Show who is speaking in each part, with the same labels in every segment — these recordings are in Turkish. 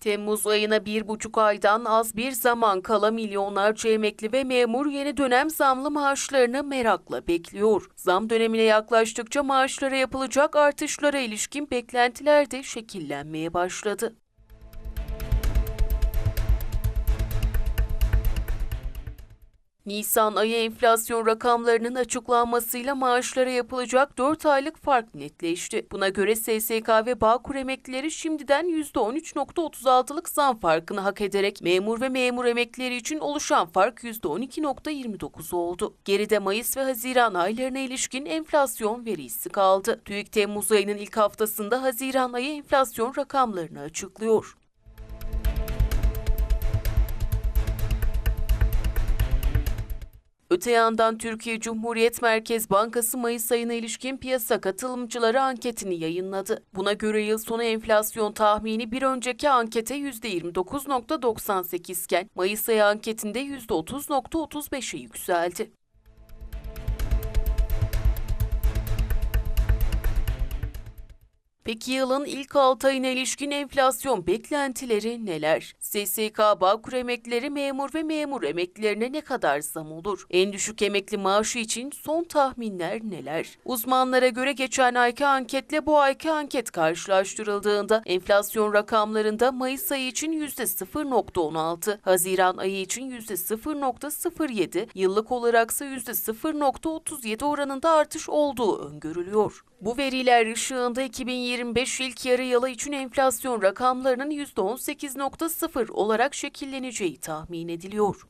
Speaker 1: Temmuz ayına bir buçuk aydan az bir zaman kala milyonlarca emekli ve memur yeni dönem zamlı maaşlarını merakla bekliyor. Zam dönemine yaklaştıkça maaşlara yapılacak artışlara ilişkin beklentiler de şekillenmeye başladı. Nisan ayı enflasyon rakamlarının açıklanmasıyla maaşlara yapılacak 4 aylık fark netleşti. Buna göre SSK ve Bağkur emeklileri şimdiden %13.36'lık zam farkını hak ederek memur ve memur emeklileri için oluşan fark %12.29 oldu. Geride Mayıs ve Haziran aylarına ilişkin enflasyon verisi kaldı. TÜİK Temmuz ayının ilk haftasında Haziran ayı enflasyon rakamlarını açıklıyor. Öte yandan Türkiye Cumhuriyet Merkez Bankası Mayıs ayına ilişkin piyasa katılımcıları anketini yayınladı. Buna göre yıl sonu enflasyon tahmini bir önceki ankete %29.98 iken Mayıs ayı anketinde %30.35'e yükseldi. Peki yılın ilk 6 ayına ilişkin enflasyon beklentileri neler? SSK Bağkur emeklileri memur ve memur emeklilerine ne kadar zam olur? En düşük emekli maaşı için son tahminler neler? Uzmanlara göre geçen ayki anketle bu ayki anket karşılaştırıldığında enflasyon rakamlarında Mayıs ayı için %0.16, Haziran ayı için %0.07, yıllık olaraksa %0.37 oranında artış olduğu öngörülüyor. Bu veriler ışığında 2025 ilk yarı yılı için enflasyon rakamlarının %18.0 olarak şekilleneceği tahmin ediliyor.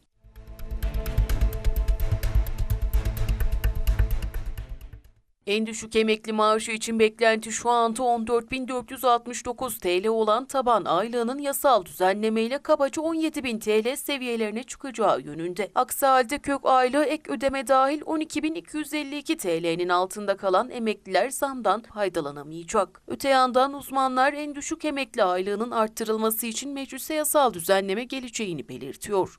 Speaker 1: En düşük emekli maaşı için beklenti şu anda 14.469 TL olan taban aylığının yasal düzenlemeyle kabaca 17.000 TL seviyelerine çıkacağı yönünde. Aksi halde kök aylığı ek ödeme dahil 12.252 TL'nin altında kalan emekliler zamdan faydalanamayacak. Öte yandan uzmanlar en düşük emekli aylığının arttırılması için meclise yasal düzenleme geleceğini belirtiyor.